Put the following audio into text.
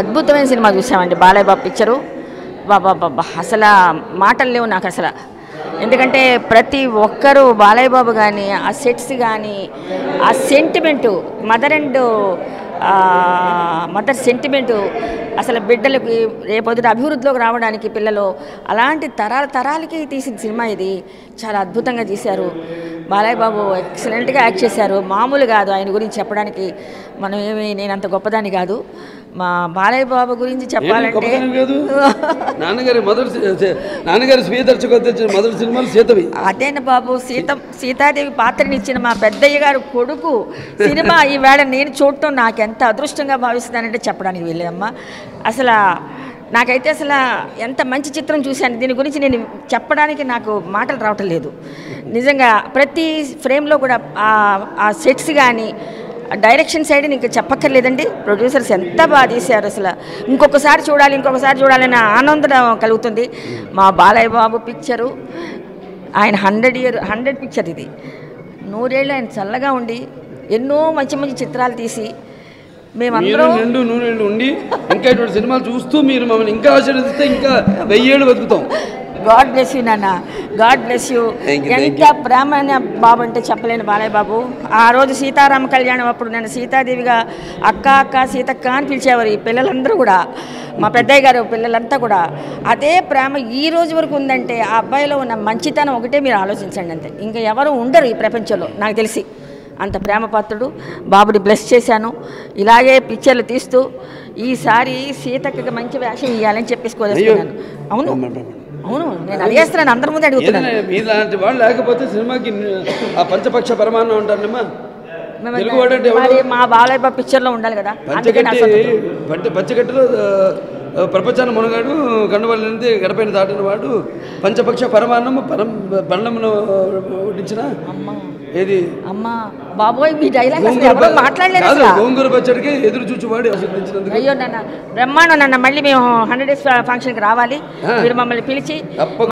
అద్భుతమైన సినిమా చూసామండి. బాలయ్య బాబు పిక్చరు బాబా బాబా అసలు మాటలు లేవు నాకు అసలు. ఎందుకంటే ప్రతి ఒక్కరూ బాలయ్య బాబు కానీ ఆ సెట్స్ కానీ ఆ sentiment mother and mother sentiment అసలు బిడ్డలకి రేపొద్దుట అభివృద్ధిలోకి రావడానికి పిల్లలు అలాంటి తరాల తరాలకి తీసిన సినిమా ఇది. చాలా అద్భుతంగా తీశారు. బాలయ్య బాబు ఎక్సలెంట్గా యాక్ట్ చేశారు. మామూలు కాదు. ఆయన గురించి చెప్పడానికి మనం ఏమి నేను అంత గొప్పదాన్ని కాదు. మా బాలయ్య బాబు గురించి చెప్పాలంటే నాన్నగారి మొదటి నాన్నగారి స్వీయ దర్శకత్వం మొదటి సినిమాలు సీతవి. అదేనా బాబు? సీత సీతాదేవి పాత్రనిచ్చిన మా పెద్దయ్య గారు కొడుకు సినిమా ఈవేళ నేను చూడటం నాకు ఎంత అదృష్టంగా భావిస్తున్నానంటే చెప్పడానికి వెళ్ళేదమ్మా అసలు నాకైతే అసలు ఎంత మంచి చిత్రం చూశాను దీని గురించి నేను చెప్పడానికి నాకు మాటలు రావటం లేదు. నిజంగా ప్రతి ఫ్రేమ్లో కూడా ఆ సెట్స్ కానీ డైరెక్షన్ సైడ్ ఇంకా చెప్పక్కర్లేదండి. ప్రొడ్యూసర్స్ ఎంత బాగా తీశారు అసలు. ఇంకొకసారి చూడాలి ఇంకొకసారి చూడాలనే ఆనందం కలుగుతుంది. మా బాలయ్య బాబు పిక్చరు ఆయన హండ్రెడ్ ఇయర్ హండ్రెడ్ పిక్చర్ ఇది. నూరేళ్ళు ఆయన చల్లగా ఉండి ఎన్నో మంచి మంచి చిత్రాలు తీసి మీరు మేమందరం నిండు నూనె ఉండి ఇంకా ఇటువంటి సినిమాలు చూస్తూ మీరు మమ్మల్ని ఇంకా ఆశీర్వదిస్తే ఇంకా వెయ్యేళ్ళు బతుకుతాం. గాడ్ బ్లెస్ యూ నాన్న. గాడ్ బ్లెస్ యూ ఎంత ప్రేమ బాబు అంటే చెప్పలేను బాలయ్య బాబు. ఆ రోజు సీతారామ కళ్యాణం అప్పుడు నన్ను సీతాదేవిగా అక్క అక్క సీతక్క అని పిలిచేవారు ఈ పిల్లలందరూ కూడా. మా పెద్దయ్య గారు పిల్లలంతా కూడా. అదే ప్రేమ ఈ రోజు వరకు ఉందంటే ఆ అబ్బాయిలో ఉన్న మంచితనం ఒకటే మీరు ఆలోచించండి అంతే. ఇంకా ఎవరు ఉండరు ఈ ప్రపంచంలో నాకు తెలిసి. అంత ప్రేమపాత్రుడు. బాబుని బ్లెస్ చేశాను. ఇలాగే పిక్చర్లు తీస్తూ ఈసారి సీతక్కకి మంచి వేషం ఇవ్వాలని చెప్పేసి కోరేస్తున్నాను అవును. అవును నేను అడిగేస్తున్నాను అందరి ముందు అడుగుతున్నాను. మీలాంటి వాళ్ళు లేకపోతే సినిమాకి ఆ పంచపక్ష పరమాన్నం అంటారమ్మా మేము తెలుగు వాడు అంటే మా బాలయ్య బాబు పిక్చర్లో ఉండాలి కదా పంచగట్టి పంచగట్టులో ప్రపంచాన్ని మునగాడు గండవల్లింది గడపైన దాటిన వాడు పంచపక్ష పరమాన్నము పరం బండమును వడ్డించిన అమ్మా. ఏది? అమ్మా బాబోయ్ మీ డైలాగ్ మాట్లాడలేదు గోంగూర పచ్చడికి ఎదురు చూచువాడు అయ్యో నాన్న బ్రహ్మాండం నాన్న మళ్ళీ మేము హండ్రెడ్ డేస్ ఫంక్షన్కి రావాలి. మీరు మమ్మల్ని పిలిచి